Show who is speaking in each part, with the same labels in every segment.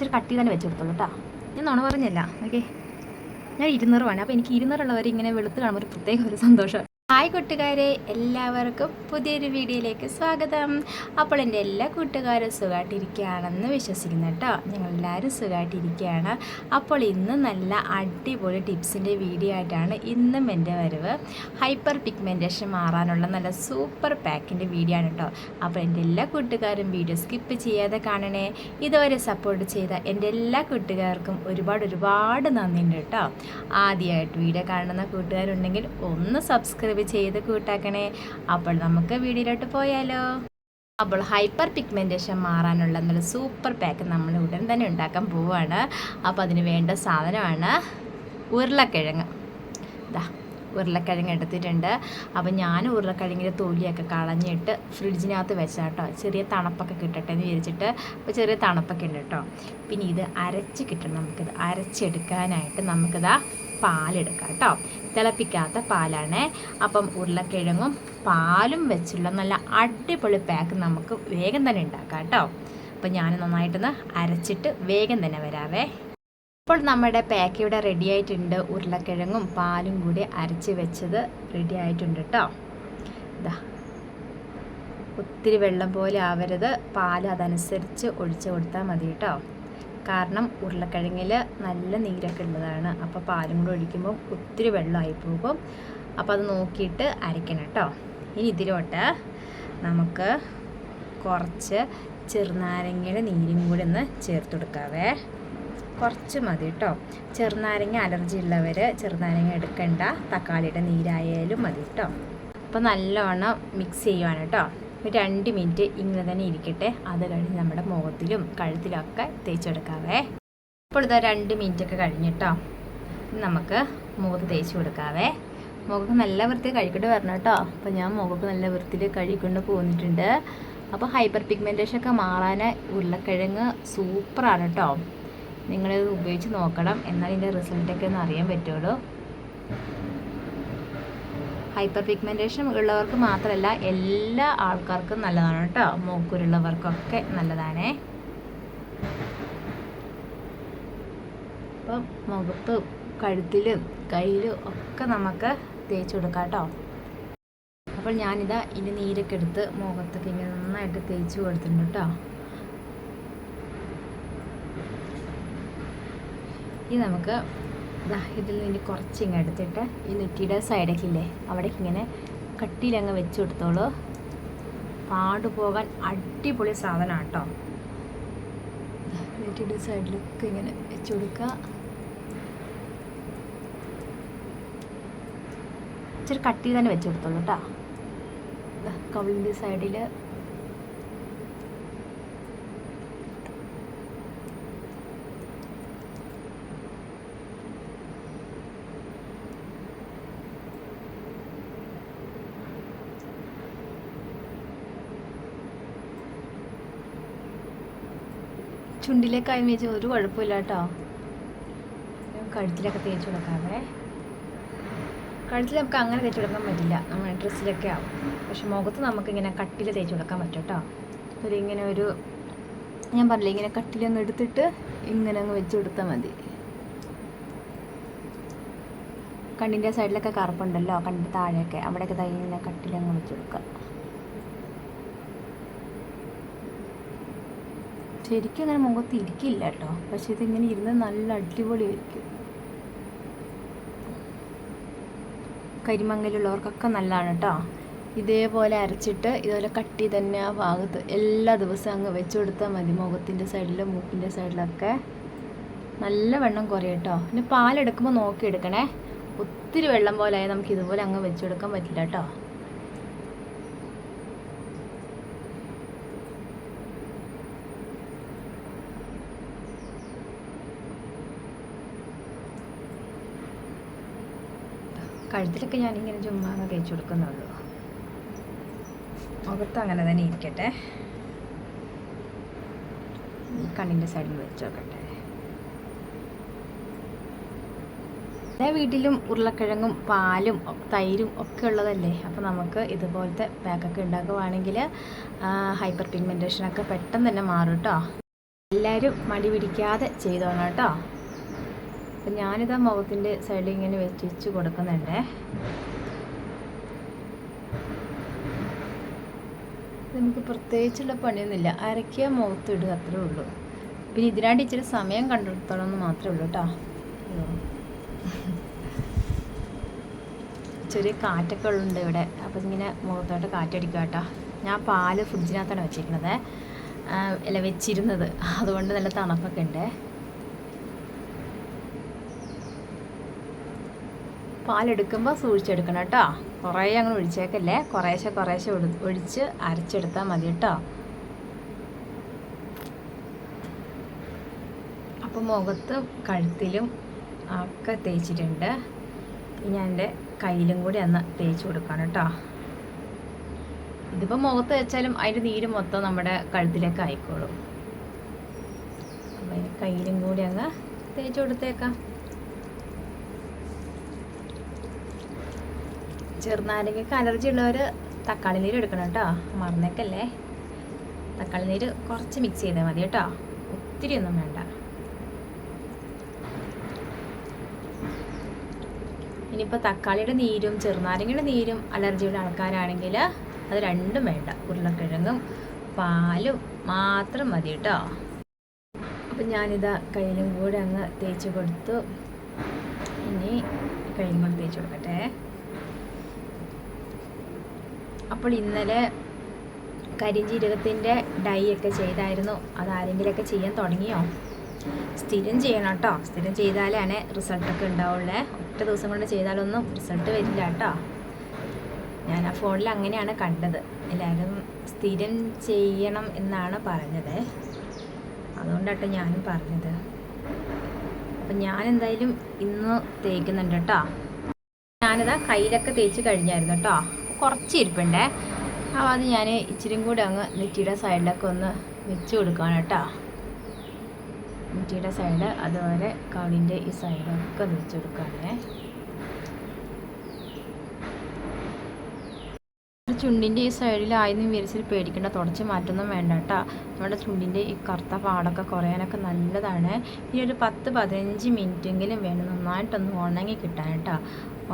Speaker 1: ഇച്ചിരി കട്ടി തന്നെ വെച്ച് കൊടുത്തോളൂ കേട്ടോ. ഞാൻ നുണ പറഞ്ഞല്ല. ഓക്കെ. ഞാൻ ഇരുന്നൂറ് വേണം. അപ്പോൾ എനിക്ക് ഇരുന്നൂറുള്ളവർ ഇങ്ങനെ വെളുത്ത് കാണുമ്പോൾ ഒരു പ്രത്യേക ഒരു സന്തോഷം. ഹായ് കൂട്ടുകാരെ എല്ലാവർക്കും പുതിയൊരു വീഡിയോയിലേക്ക് സ്വാഗതം. അപ്പോൾ എന്റെ എല്ലാ കൂട്ടുകാരും സുഖമായിട്ടിരിക്കുകയാണെന്ന് വിശ്വസിക്കുന്നു കേട്ടോ. ഞങ്ങളെല്ലാവരും സുഖമായിട്ടിരിക്കുകയാണ് അപ്പോൾ ഇന്ന് നല്ല അടിപൊളി ടിപ്സിന്റെ വീഡിയോ ആയിട്ടാണ് ഇന്നും എന്റെ വരവ്. ഹൈപ്പർ പിഗ്മെന്റേഷൻ മാറാനുള്ള നല്ല സൂപ്പർ പാക്കിന്റെ വീഡിയോ ആണ് കേട്ടോ. അപ്പോൾ എന്റെ എല്ലാ കൂട്ടുകാരും വീഡിയോ സ്കിപ്പ് ചെയ്യാതെ കാണണേ. ഇതുവരെ സപ്പോർട്ട് ചെയ്ത എന്റെ എല്ലാ കൂട്ടുകാർക്കും ഒരുപാട് ഒരുപാട് നന്ദിയുണ്ട് കേട്ടോ. ആദ്യമായിട്ട് വീഡിയോ കാണുന്ന കൂട്ടുകാരുണ്ടെങ്കിൽ ഒന്ന് സബ്സ്ക്രൈബ് ചെയ്ത് കൂട്ടാക്കണേ. അപ്പോൾ നമുക്ക് വീഡിയോയിലോട്ട് പോയാലോ? അപ്പോൾ ഹൈപ്പർ പിഗ്മെന്റേഷൻ മാറാനുള്ള നല്ല സൂപ്പർ പാക്ക് നമ്മൾ ഉടൻ തന്നെ ഉണ്ടാക്കാൻ പോവുകയാണ് അപ്പോൾ അതിന് വേണ്ട സാധനമാണ് ഉരുളക്കിഴങ്ങ്. ഇതാ ഉരുളക്കിഴങ്ങ് എടുത്തിട്ടുണ്ട്. അപ്പോൾ ഞാൻ ഉരുളക്കിഴങ്ങിന്റെ തൊലിയൊക്കെ കളഞ്ഞിട്ട് ഫ്രിഡ്ജിനകത്ത് വെച്ചാൽ കേട്ടോ. ചെറിയ തണുപ്പൊക്കെ കിട്ടട്ടെ എന്ന് വിചാരിച്ചിട്ട് അപ്പോൾ ചെറിയ തണുപ്പൊക്കെ ഉണ്ട് കേട്ടോ. പിന്നെ ഇത് അരച്ച് കിട്ടണം നമുക്കിത്. അരച്ചെടുക്കാനായിട്ട് നമുക്കിതാ പാലെടുക്കാം കേട്ടോ തിളപ്പിക്കാത്ത പാലാണ്. അപ്പം ഉരുളക്കിഴങ്ങും പാലും വെച്ചുള്ള നല്ല അടിപൊളി പാക്ക് നമുക്ക് വേഗം തന്നെ ഉണ്ടാക്കാം കേട്ടോ അപ്പം ഞാൻ നന്നായിട്ടൊന്ന് അരച്ചിട്ട് വേഗം തന്നെ വരാവേ. അപ്പോൾ നമ്മുടെ പാക്ക് ഇവിടെ റെഡി ആയിട്ടുണ്ട്. ഉരുളക്കിഴങ്ങും പാലും കൂടി അരച്ച് വെച്ചത് റെഡി ആയിട്ടുണ്ട് കേട്ടോ ഇതാ ഒത്തിരി വെള്ളം പോലെ ആവരുത്. പാൽ അതനുസരിച്ച് ഒഴിച്ചു കൊടുത്താൽ മതി കേട്ടോ കാരണം ഉരുളക്കിഴങ്ങിൽ നല്ല നീരൊക്കെ ഉള്ളതാണ്. അപ്പോൾ പാലും കൂടെ ഒഴിക്കുമ്പോൾ ഒത്തിരി വെള്ളമായി പോകും. അപ്പോൾ അത് നോക്കിയിട്ട് അരയ്ക്കണം കേട്ടോ ഇനി ഇതിലോട്ട് നമുക്ക് കുറച്ച് ചെറുനാരങ്ങയുടെ നീരും കൂടി ഒന്ന് ചേർത്ത് കൊടുക്കാവേ. കുറച്ച് മതി കേട്ടോ ചെറുനാരങ്ങ അലർജി ഉള്ളവർ ചെറുനാരങ്ങ എടുക്കണ്ട. തക്കാളിയുടെ നീരായാലും മതി കേട്ടോ അപ്പോൾ നല്ലോണം മിക്സ് ചെയ്യുവാണ് കേട്ടോ ഒരു രണ്ട് മിനിറ്റ് ഇങ്ങനെ തന്നെ ഇരിക്കട്ടെ. അത് കഴിഞ്ഞ് നമ്മുടെ മുഖത്തിലും കഴുത്തിലൊക്കെ തേച്ചെടുക്കാവേ. അപ്പോൾ ഇതാ രണ്ട് മിനിറ്റ് ഒക്കെ കഴിഞ്ഞിട്ടോ നമുക്ക് മുഖത്ത് തേച്ച് കൊടുക്കാവേ. മുഖം നല്ല വൃത്തി കഴിക്കൊണ്ട് വരണം കേട്ടോ. അപ്പോൾ ഞാൻ മുഖത്ത് നല്ല വൃത്തിയിൽ കഴിക്കൊണ്ട് പോന്നിട്ടുണ്ട്. അപ്പോൾ ഹൈപ്പർ പിഗ്മെന്റേഷൻ ഒക്കെ മാറാൻ ഉരുളക്കിഴങ്ങ് സൂപ്പറാണ് കേട്ടോ. നിങ്ങളിത് ഉപയോഗിച്ച് നോക്കണം. എന്നാൽ ഇതിന്റെ റിസൾട്ടൊക്കെ ഒന്ന് അറിയാൻ പറ്റുള്ളൂ. ഹൈപ്പർ പിഗ്മെന്റേഷൻ ഉള്ളവർക്ക് മാത്രമല്ല എല്ലാ ആൾക്കാർക്കും നല്ലതാണ് കേട്ടോ. മൂക്കുരുള്ളവർക്കൊക്കെ നല്ലതാണേ. അപ്പം മുഖത്തും കഴുത്തിലും കയ്യിലും ഒക്കെ നമുക്ക് തേച്ച് കൊടുക്കാം കേട്ടോ. അപ്പോൾ ഞാനിതാ ഇനി നീരൊക്കെ എടുത്ത് മുഖത്തൊക്കെ ഇങ്ങനെ നന്നായിട്ട് തേച്ച് കൊടുത്തിട്ടുണ്ട് കേട്ടോ. ഇനി നമുക്ക് ഇതിൽ നിന്ന് കുറച്ച് ഇങ്ങ് എടുത്തിട്ട് ഈ നെറ്റിയുടെ സൈഡൊക്കെ ഇല്ലേ അവിടേക്ക് ഇങ്ങനെ കട്ടിയിലങ്ങ് വെച്ച് കൊടുത്തോളൂ. പാടുപോകാൻ അടിപൊളി സാധനമാണ് കേട്ടോ നെറ്റിയുടെ സൈഡിലൊക്കെ ഇങ്ങനെ വെച്ച് കൊടുക്കുക. ഇച്ചിരി കട്ടി തന്നെ വെച്ച് കൊടുത്തോളൂ കേട്ടോ. കവിളിന്റെ സൈഡിൽ ചുണ്ടിലേക്കായി വെച്ച് ഒരു കുഴപ്പമില്ല കേട്ടോ. കഴുത്തിലൊക്കെ തേച്ച് കൊടുക്കാവേ. കഴുത്തിൽ നമുക്ക് അങ്ങനെ തേച്ച് കൊടുക്കാൻ പറ്റില്ല. നമ്മുടെ ഡ്രസ്സിലൊക്കെ ആവും. പക്ഷെ മുഖത്ത് നമുക്കിങ്ങനെ കട്ടിൽ തേച്ച് കൊടുക്കാൻ പറ്റും കേട്ടോ. ഒരു ഇങ്ങനെ ഒരു ഞാൻ പറഞ്ഞില്ല ഇങ്ങനെ കട്ടിലങ്ങ് എടുത്തിട്ട് ഇങ്ങനെ അങ്ങ് വെച്ച് കൊടുത്താൽ മതി. കണ്ണിന്റെ സൈഡിലൊക്കെ കറുപ്പുണ്ടല്ലോ കണ്ണിന്റെ താഴെയൊക്കെ. അവിടെയൊക്കെ തൈ ഇങ്ങനെ കട്ടിലങ്ങ് വെച്ച് കൊടുക്കുക. ശരിക്കും അങ്ങനെ മുഖത്ത് ഇരിക്കില്ല കേട്ടോ. പക്ഷെ ഇതിങ്ങനെ ഇരുന്ന് നല്ല അടിപൊളിയായിരിക്കും. കരിമങ്ങലുള്ളവർക്കൊക്കെ നല്ലതാണ് കേട്ടോ. ഇതേപോലെ അരച്ചിട്ട് ഇതുപോലെ കട്ടി തന്നെ ആ ഭാഗത്ത് എല്ലാ ദിവസവും അങ്ങ് വെച്ച് കൊടുത്താൽ മതി. മുഖത്തിന്റെ സൈഡിലും മൂക്കിന്റെ സൈഡിലൊക്കെ നല്ല വെള്ളം കുറയും കേട്ടോ. പിന്നെ പാലെടുക്കുമ്പോൾ നോക്കി എടുക്കണേ ഒത്തിരി വെള്ളം പോലെ ആയാൽ നമുക്ക് ഇതുപോലെ അങ്ങ് വെച്ച് കൊടുക്കാൻ പറ്റില്ല കേട്ടോ. കഴുത്തിലൊക്കെ ഞാനിങ്ങനെ ചുമ്മാ അങ്ങ് തേച്ച് കൊടുക്കുന്നുള്ളൂ. മുഖത്ത് അങ്ങനെ തന്നെ ഇരിക്കട്ടെ. ഈ കണ്ണിന്റെ സൈഡിൽ വെച്ച് നോക്കട്ടെ. എല്ലാ വീട്ടിലും ഉരുളക്കിഴങ്ങും പാലും തൈരും ഒക്കെ ഉള്ളതല്ലേ? അപ്പോൾ നമുക്ക് ഇതുപോലത്തെ പാക്കൊക്കെ ഉണ്ടാക്കുവാണെങ്കിൽ ഹൈപ്പർ പിഗ്മെന്റേഷനൊക്കെ പെട്ടെന്ന് തന്നെ മാറും കേട്ടോ എല്ലാവരും മടി പിടിക്കാതെ ചെയ്തോണം കേട്ടോ അപ്പം ഞാനിതാ മുഖത്തിന്റെ സൈഡിൽ ഇങ്ങനെ വെച്ച് കൊടുക്കുന്നുണ്ട്. നമുക്ക് പ്രത്യേകിച്ചുള്ള പണിയൊന്നുമില്ല. അരയ്ക്കുക മുഖത്തിടുക അത്രേ ഉള്ളൂ. പിന്നെ ഇതിനായിട്ട് ഇച്ചിരി സമയം കണ്ടെടുത്തോളം എന്ന് മാത്രമേ ഉള്ളൂ കേട്ടോ. ചെറിയ കാറ്റൊക്കെ ഉള്ളുണ്ട് ഇവിടെ. അപ്പം ഇങ്ങനെ മുഖത്തോട്ട് കാറ്റടിക്കുക കേട്ടോ. ഞാൻ പാൽ ഫ്രിഡ്ജിനകത്താണ് വെച്ചിരിക്കുന്നത്. അല്ല വെച്ചിരുന്നത്. അതുകൊണ്ട് നല്ല തണുപ്പൊക്കെ ഉണ്ട്. പാലെടുക്കുമ്പോൾ സൂക്ഷിച്ചെടുക്കണം കേട്ടോ. കുറേ അങ്ങ് ഒഴിച്ചേക്കല്ലേ? കുറേശ്ശെ കുറേശ്ശെ ഒഴിച്ച് അരച്ചെടുത്താൽ മതി കേട്ടോ. അപ്പോൾ മുഖത്തും കഴുത്തിലും ഒക്കെ തേച്ചിട്ടുണ്ട്. ഞാൻ എന്റെ കയ്യിലും കൂടി അന്ന് തേച്ച് കൊടുക്കണം കേട്ടോ. ഇതിപ്പോൾ മുഖത്ത് വെച്ചാലും അതിന്റെ നീര് മൊത്തം നമ്മുടെ കഴുത്തിലേക്ക് ആയിക്കോളും. അപ്പോൾ കയ്യിലും കൂടി അങ്ങ് തേച്ച് കൊടുത്തേക്കാം. ചെറുനാരങ്ങയ്ക്ക് അലർജി ഉള്ളവർ തക്കാളി നീര് എടുക്കണം കേട്ടോ. മറന്നേക്കല്ലേ. തക്കാളി നീര് കുറച്ച് മിക്സ് ചെയ്താൽ മതി കേട്ടോ. ഒത്തിരി ഒന്നും വേണ്ട. ഇനിയിപ്പോൾ തക്കാളിയുടെ നീരും ചെറുനാരങ്ങയുടെ നീരും അലർജിയുടെ ആൾക്കാരാണെങ്കിൽ അത് രണ്ടും വേണ്ട. ഉരുളക്കിഴങ്ങും പാലും മാത്രം മതി കേട്ടോ. അപ്പം ഞാനിതാ കയ്യിലും കൂടെ അങ്ങ് തേച്ച് കൊടുത്തു. ഇനി കയ്യിലും കൂടെ തേച്ച് കൊടുക്കട്ടെ. അപ്പോൾ ഇന്നലെ കരിഞ്ജീരകത്തിന്റെ ഡൈ ഒക്കെ ചെയ്തായിരുന്നു. അത് ചെയ്യാൻ തുടങ്ങിയോ? സ്ഥിരം ചെയ്യണം കേട്ടോ. സ്ഥിരം ചെയ്താലാണ് റിസൾട്ടൊക്കെ ഉണ്ടാവുള്ളേ. ഒറ്റ ദിവസം കൊണ്ട് ചെയ്താലൊന്നും റിസൾട്ട് വരില്ല കേട്ടോ. ഞാൻ ആ ഫോണിൽ അങ്ങനെയാണ് കണ്ടത്. എല്ലാവരും സ്ഥിരം ചെയ്യണം എന്നാണ് പറഞ്ഞത്. അതുകൊണ്ടാട്ടോ ഞാനും പറഞ്ഞത്. അപ്പം ഞാൻ എന്തായാലും ഇന്ന് തേക്കുന്നുണ്ട് കേട്ടോ. ഞാനിതാ കയ്യിലൊക്കെ തേച്ച് കഴിഞ്ഞായിരുന്നു കേട്ടോ. കുറച്ച് ഇരിപ്പുണ്ടേ. അപ്പോൾ അത് ഞാൻ ഇച്ചിരിയും കൂടി അങ്ങ് നെറ്റിയുടെ സൈഡിലൊക്കെ ഒന്ന് വെച്ച് കൊടുക്കുകയാണ് കേട്ടോ. നെറ്റിയുടെ സൈഡ് അതുപോലെ കവിളിന്റെ ഈ സൈഡൊക്കെ ഒന്ന് വെച്ച് കൊടുക്കുകയാണേ ചുണ്ടിന്റെ ഈ സൈഡിൽ ആയിരുന്നു വിരിച്ചിൽ പേടിക്കേണ്ട തുടച്ച് മാറ്റൊന്നും വേണ്ട കേട്ടോ. നമ്മുടെ ചുണ്ടിന്റെ ഈ കറുത്ത പാടൊക്കെ കുറയാനൊക്കെ നല്ലതാണ്. ഇനി ഒരു പത്ത് പതിനഞ്ച് മിനിറ്റെങ്കിലും വേണം നന്നായിട്ടൊന്ന് ഉണങ്ങി കിട്ടാൻ കേട്ടോ.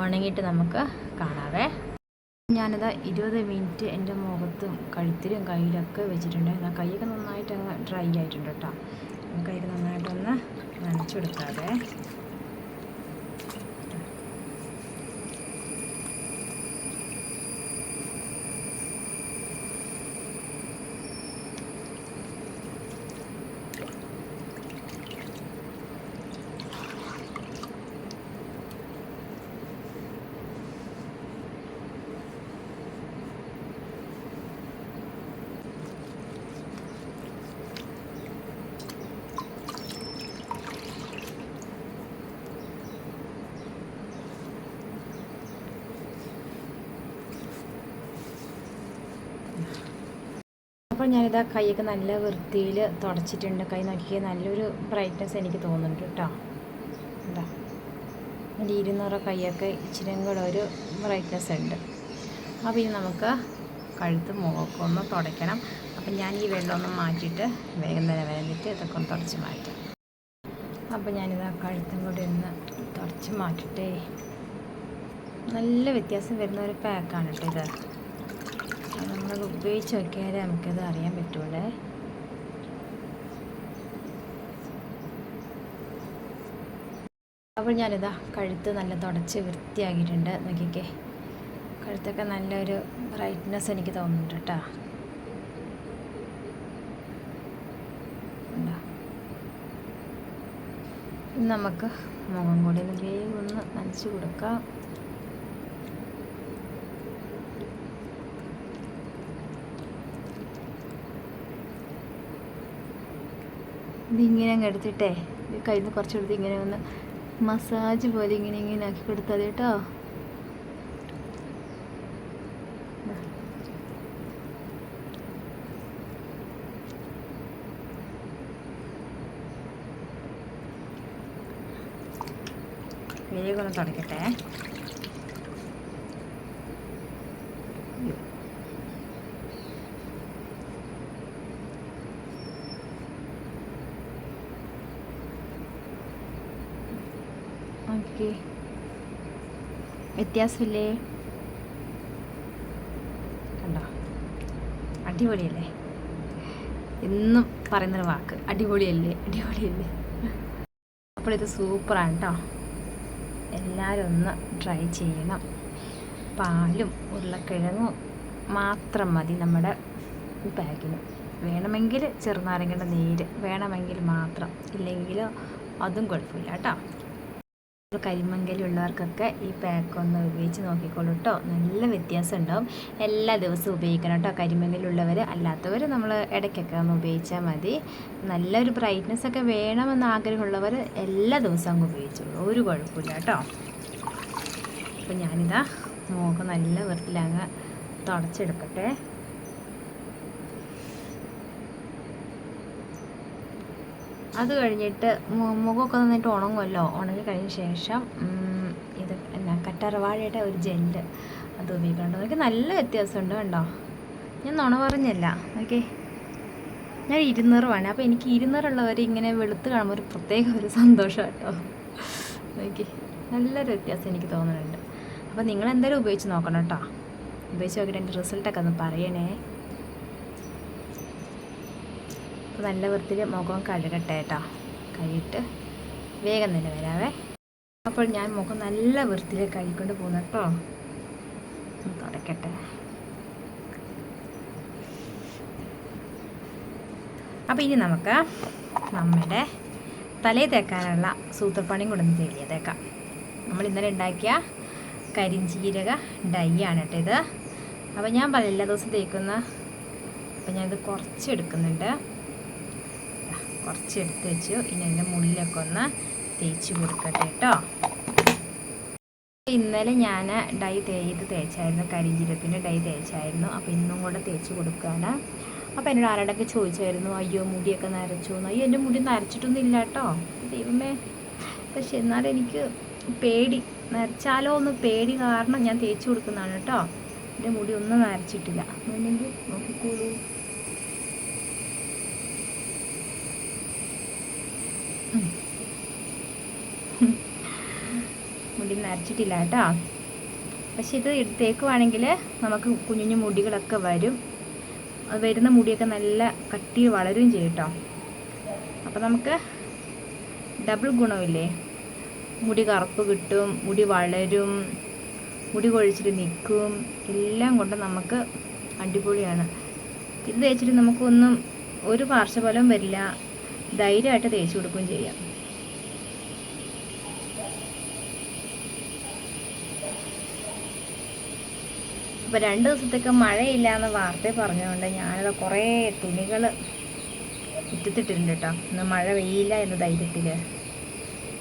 Speaker 1: ഉണങ്ങിയിട്ട് നമുക്ക് കാണാവേ. ഞാനിതാ ഇരുപത് മിനിറ്റ് എന്റെ മുഖത്തും കഴുത്തിലും കയ്യിലൊക്കെ വെച്ചിട്ടുണ്ട്. ആ കൈയൊക്കെ നന്നായിട്ട് അങ്ങ് ഡ്രൈ ആയിട്ടുണ്ട് കേട്ടോ. കയ്യിൽ നന്നായിട്ടൊന്ന് നനച്ചെടുക്കാതെ അപ്പോൾ ഞാനിതാ കൈയൊക്കെ നല്ല വൃത്തിയിൽ തുടച്ചിട്ടുണ്ട്. കൈ നോക്കിയാൽ നല്ലൊരു ബ്രൈറ്റ്നസ് എനിക്ക് തോന്നുന്നുണ്ട് കേട്ടോ. എന്താ? എന്റെ ഇരുന്നൂറ് കൈയൊക്കെ ഇച്ചിരി കൂടെ ഒരു ബ്രൈറ്റ്നസ് ഉണ്ട്. അപ്പോൾ ഇനി നമുക്ക് കഴുത്ത് മുഖമൊക്കെ ഒന്ന് തുടയ്ക്കണം. അപ്പം ഞാൻ ഈ വെള്ളമൊന്ന് മാറ്റിയിട്ട് വേഗം തന്നെ വേണ്ടിയിട്ട് ഇതൊക്കെ ഒന്ന് തുടച്ച് മാറ്റാം. അപ്പോൾ ഞാനിതാ കഴുത്തും കൂടി ഒന്ന് തുടച്ച് മാറ്റട്ടെ. നല്ല വ്യത്യാസം വരുന്ന ഒരു പാക്കാണ് കേട്ടോ ഇത്. നമ്മൾ ഉപയോഗിച്ച് നോക്കിയാലേ നമുക്കത് അറിയാൻ പറ്റുള്ളേ. അപ്പോൾ ഞാനിതാ കഴുത്ത് നല്ല തുടച്ച് വൃത്തിയാക്കിയിട്ടുണ്ട്. നോക്കിക്കേ. കഴുത്തൊക്കെ നല്ലൊരു ബ്രൈറ്റ്നെസ് എനിക്ക് തോന്നുന്നുണ്ട് കേട്ടോ? നമുക്ക് മുഖം കൂടി ഒന്ന് വേഗം ഒന്ന് നനച്ച് കൊടുക്കാം. ഇതിങ്ങനെ അങ്ങ് എടുത്തിട്ടേ. കയ്യിൽ നിന്ന് കുറച്ചെടുത്ത് ഇങ്ങനെ ഒന്ന് മസാജ് പോലെ ഇങ്ങനെ ഇങ്ങനെ ആക്കി കൊടുത്താൽ കേട്ടോ. വേഗം ഒന്ന് തുടക്കട്ടെ. ഓക്കെ വ്യത്യാസമില്ലേ? കണ്ടോ? അടിപൊളിയല്ലേ? എന്നും പറയുന്നൊരു വാക്ക്. അടിപൊളിയല്ലേ? അടിപൊളിയല്ലേ? അപ്പോൾ ഇത് സൂപ്പറാണ് കേട്ടോ എല്ലാവരും ഒന്ന് ട്രൈ ചെയ്യണം. പാലും ഉരുളക്കിഴങ്ങും മാത്രം മതി നമ്മുടെ പാക്കിന് വേണമെങ്കിൽ ചെറുനാരങ്ങയുടെ നീര് വേണമെങ്കിൽ മാത്രം. ഇല്ലെങ്കിൽ അതും കുഴപ്പമില്ല കേട്ടോ കരിമങ്കലുള്ളവർക്കൊക്കെ ഈ പാക്ക് ഒന്ന് ഉപയോഗിച്ച് നോക്കിക്കോളൂ കേട്ടോ നല്ല വ്യത്യാസം ഉണ്ടാവും എല്ലാ ദിവസവും ഉപയോഗിക്കണം കേട്ടോ കരിമങ്കലുള്ളവർ അല്ലാത്തവർ നമ്മൾ ഇടയ്ക്കൊക്കെ ഒന്ന് ഉപയോഗിച്ചാൽ മതി. നല്ലൊരു ബ്രൈറ്റ്നസ് ഒക്കെ വേണമെന്ന് ആഗ്രഹമുള്ളവർ എല്ലാ ദിവസവും അങ്ങ് ഉപയോഗിച്ചോളൂ. ഒരു കുഴപ്പമില്ല കേട്ടോ അപ്പോൾ ഞാനിതാ മുഖം നല്ല വൃത്തിയിലങ്ങ് തുടച്ചെടുക്കട്ടെ. അത് കഴിഞ്ഞിട്ട് മുഖമൊക്കെ നന്നായിട്ട് ഉണങ്ങുമല്ലോ. ഉണങ്ങി കഴിഞ്ഞ ശേഷം ഇത് എന്നാ കറ്റാർവാഴയുടെ ഒരു ജെല്ല് അത് ഉപയോഗിക്കുന്നുണ്ട് നോക്കി നല്ല വ്യത്യാസമുണ്ട് കണ്ടോ? ഞാൻ നുണ പറഞ്ഞല്ല. ഓക്കെ. ഞാൻ ഇരുന്നൂറുമാണ് അപ്പോൾ എനിക്ക് ഇരുന്നൂറുള്ളവർ ഇങ്ങനെ വെളുത്ത് കാണുമ്പോൾ ഒരു പ്രത്യേക ഒരു സന്തോഷം കേട്ടോ. ഓക്കെ. നല്ലൊരു വ്യത്യാസം എനിക്ക് തോന്നുന്നുണ്ട്. അപ്പോൾ നിങ്ങൾ എന്തായാലും ഉപയോഗിച്ച് നോക്കണം കേട്ടോ. ഉപയോഗിച്ച് നോക്കിയിട്ട് എന്റെ റിസൾട്ടൊക്കെ ഒന്ന് പറയണേ. അപ്പോൾ നല്ല വൃത്തിയിൽ മുഖം കഴുകട്ടെ കേട്ടോ കഴുകിയിട്ട് വേഗം തന്നെ വരാവേ. അപ്പോൾ ഞാൻ മുഖം നല്ല വൃത്തിയിൽ കഴുകിക്കൊണ്ട് പോകുന്നു കേട്ടോ തുടക്കട്ടെ. അപ്പോൾ ഇനി നമുക്ക് നമ്മുടെ തലയിൽ തേക്കാനുള്ള സൂത്രപ്പണിയും കൊണ്ടൊന്ന് തെളിയതേക്കാം നമ്മൾ ഇന്നലെ ഉണ്ടാക്കിയ കരിഞ്ചീരക ഡൈ ആണ് കേട്ടോ ഇത്. അപ്പോൾ ഞാൻ പല എല്ലാ ദിവസവും തേക്കുന്ന അപ്പോൾ ഞാനിത് കുറച്ച് എടുക്കുന്നുണ്ട്. കുറച്ച് എടുത്ത് വെച്ചു ഇനി അതിന്റെ മുള്ളിലൊക്കെ ഒന്ന് തേച്ച് കൊടുക്കട്ടെ കേട്ടോ. ഇന്നലെ ഞാൻ ഡൈ തേയ്ത് തേച്ചായിരുന്നു കരിഞ്ചീരത്തിന്റെ ഡൈ തേച്ചായിരുന്നു. അപ്പോൾ ഇന്നും കൂടെ തേച്ച് കൊടുക്കുകയാണ് അപ്പോൾ എന്നോട് ആരോടൊക്കെ ചോദിച്ചായിരുന്നു അയ്യോ മുടിയൊക്കെ നരച്ചു എന്ന് അയ്യോ എന്റെ മുടി നരച്ചിട്ടൊന്നും ഇല്ല കേട്ടോ. ദൈവമേ. പക്ഷെ എന്നാലും എനിക്ക് പേടി. നരച്ചാലോ ഒന്ന് പേടി കാരണം ഞാൻ തേച്ച് കൊടുക്കുന്നതാണ് കേട്ടോ. എന്റെ മുടി ഒന്നും നരച്ചിട്ടില്ല. വേണമെങ്കിൽ നോക്കിക്കോളൂ. മുടി നരച്ചിട്ടില്ല കേട്ടോ പക്ഷെ ഇത് എടുത്തേക്കുവാണെങ്കിൽ നമുക്ക് കുഞ്ഞു മുടികളൊക്കെ വരും. അത് വരുന്ന മുടിയൊക്കെ നല്ല കട്ടി വളരുകയും ചെയ്യും കേട്ടോ. അപ്പോൾ നമുക്ക് ഡബിൾ ഗുണമില്ലേ? മുടി കറുപ്പ് കിട്ടും മുടി വളരും മുടി കൊഴിച്ചിട്ട് നിൽക്കും. എല്ലാം കൊണ്ട് നമുക്ക് അടിപൊളിയാണ്. ഇത് തേച്ചിട്ട് നമുക്കൊന്നും ഒരു പാർശ്വഫലവും വരില്ല. ധൈര്യമായിട്ട് തേച്ച് കൊടുക്കുകയും ചെയ്യാം. ഇപ്പോൾ രണ്ട് ദിവസത്തേക്ക് മഴയില്ല എന്ന വാർത്ത പറഞ്ഞുകൊണ്ട് ഞാനത് കുറേ തുണികൾ ഇട്ടിട്ടിട്ടുണ്ട് കേട്ടോ. ഇന്ന് മഴ പെയ്യില്ല എന്ന ധൈര്യത്തിൽ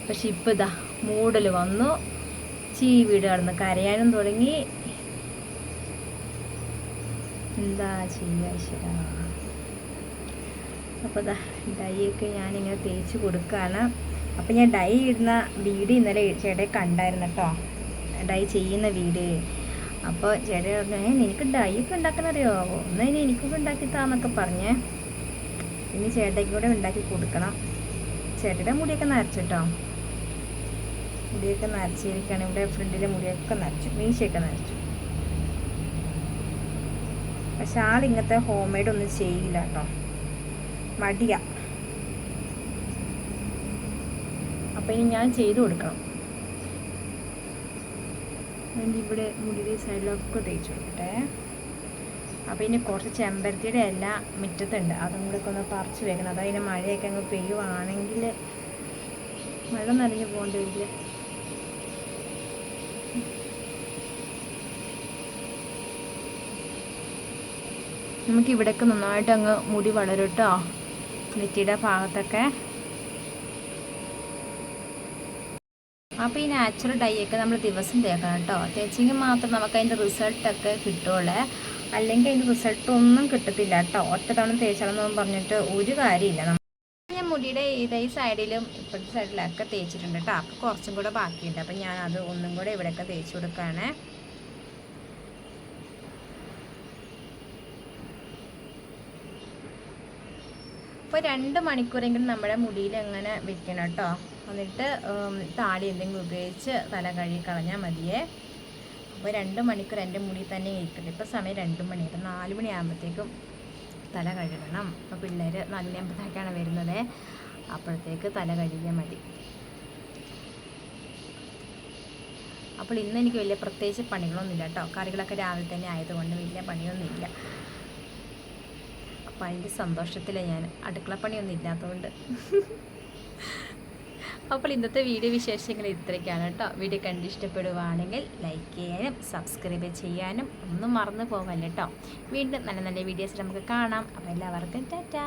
Speaker 1: പക്ഷെ ഇപ്പം ഇതാ മൂടൽ വന്നു. ചീ വീട് കടന്ന് കരയാനും തുടങ്ങി. എന്താ ചെയ്യുക ശരാ അപ്പോൾ ഇതാ ഡൈയൊക്കെ ഞാനിങ്ങനെ തേച്ച് കൊടുക്കുകയാണ് അപ്പോൾ ഞാൻ ഡൈ ഇടുന്ന വീഡിയോ ഇന്നലെ ചേട്ടയെ കണ്ടായിരുന്നു കേട്ടോ. ഡൈ ചെയ്യുന്ന വീഡിയോ. അപ്പോൾ ചേട്ടൻ പറഞ്ഞു "ഏ, നിനക്ക് ഡൈ ഒക്കെ ഉണ്ടാക്കാൻ ഒന്ന് ഇനി എനിക്കൊക്കെ ഉണ്ടാക്കി താന്നൊക്കെ പറഞ്ഞേ. ഇനി ചേട്ടയ്ക്ക് കൂടെ ഉണ്ടാക്കി കൊടുക്കണം. ചേട്ടയുടെ മുടിയൊക്കെ നരച്ചിട്ടോ? മുടിയൊക്കെ നരച്ചിരിക്കുകയാണ്. ഇവിടെ ഫ്രണ്ടിലെ മുടിയൊക്കെ നരച്ചു. മീശയൊക്കെ നരച്ചു. പക്ഷെ ആൾ ഇങ്ങനത്തെ ഹോം മെയ്ഡ് ഒന്നും ചെയ്യില്ല കേട്ടോ. മടിയാ. അപ്പം ഇനി ഞാൻ ചെയ്തു കൊടുക്കണം. അതിന്റെ ഇവിടെ മുടിയുടെ സൈഡിലൊക്കെ തേച്ച് കൊടുക്കട്ടെ അപ്പോൾ ഇനി കുറച്ച് ചെമ്പരത്തിയുടെ ഇല മുറ്റത്തുണ്ട്. അതും കൂടെ ഒക്കെ ഒന്ന് പറിച്ച് വെക്കണം. അതായത് മഴയൊക്കെ അങ്ങ് പെയ്യുവാണെങ്കിൽ മഴ നനഞ്ഞു പോകേണ്ടി വരില്ല. നമുക്ക് ഇവിടെയൊക്കെ നന്നായിട്ട് അങ്ങ് മുടി വളരും കേട്ടോ നെറ്റിയുടെ ഭാഗത്തൊക്കെ. അപ്പോൾ ഈ നാച്ചുറൽ ഡൈ ഒക്കെ നമ്മൾ ദിവസം തേക്കണം കേട്ടോ തേച്ചെങ്കിൽ മാത്രം നമുക്ക് അതിന്റെ റിസൾട്ടൊക്കെ കിട്ടുള്ളേ. അല്ലെങ്കിൽ അതിന്റെ റിസൾട്ട് ഒന്നും കിട്ടത്തില്ല കേട്ടോ ഒറ്റ തവണ തേച്ചാലെന്നൊന്നും പറഞ്ഞിട്ട് ഒരു കാര്യമില്ല. ഞാൻ മുടിയുടെ ഇതേ സൈഡിലും ഇപ്പോഴത്തെ സൈഡിലൊക്കെ തേച്ചിട്ടുണ്ട് കേട്ടോ അപ്പോൾ കുറച്ചും കൂടെ ബാക്കിയുണ്ട്. അപ്പം ഞാൻ അത് ഒന്നും കൂടെ ഇവിടെയൊക്കെ തേച്ച് കൊടുക്കുകയാണ് അപ്പോൾ രണ്ട് മണിക്കൂറെങ്കിലും നമ്മുടെ മുടിയിൽ അങ്ങനെ വെക്കണം കേട്ടോ എന്നിട്ട് താടി എന്തെങ്കിലും ഉപയോഗിച്ച് തല കഴുകി കളഞ്ഞാൽ മതിയേ. അപ്പോൾ രണ്ട് മണിക്കൂർ എന്റെ മുടി തന്നെ ഇരിക്കട്ടെ. ഇപ്പോൾ സമയം രണ്ട് മണി. അപ്പം നാല് മണിയാകുമ്പോഴത്തേക്കും തല കഴുകണം. അപ്പോൾ പിള്ളേർ നാല് മണിയാകുമ്പോഴത്തേക്കാണ് വരുന്നത്. അപ്പോഴത്തേക്ക് തല കഴുകിയാൽ മതി. അപ്പോൾ ഇന്ന് എനിക്ക് വലിയ പ്രത്യേകിച്ച് പണികളൊന്നുമില്ല കേട്ടോ. കറികളൊക്കെ രാവിലെ തന്നെ ആയതുകൊണ്ട് വലിയ പണിയൊന്നുമില്ല. അപ്പോൾ അതിന്റെ സന്തോഷത്തിലാണ് ഞാൻ. അടുക്കളപ്പണിയൊന്നും ഇല്ലാത്തതുകൊണ്ട്. അപ്പോൾ ഇന്നത്തെ വീഡിയോ വിശേഷങ്ങൾ ഇത്രയ്ക്കാണ് കേട്ടോ. വീഡിയോ കണ്ട് ഇഷ്ടപ്പെടുവാണെങ്കിൽ ലൈക്ക് ചെയ്യാനും സബ്സ്ക്രൈബ് ചെയ്യാനും ഒന്നും മറന്നു പോകല്ല വീണ്ടും നല്ല നല്ല വീഡിയോസ് നമുക്ക് കാണാം. അപ്പോൾ എല്ലാവർക്കും ടാറ്റാ.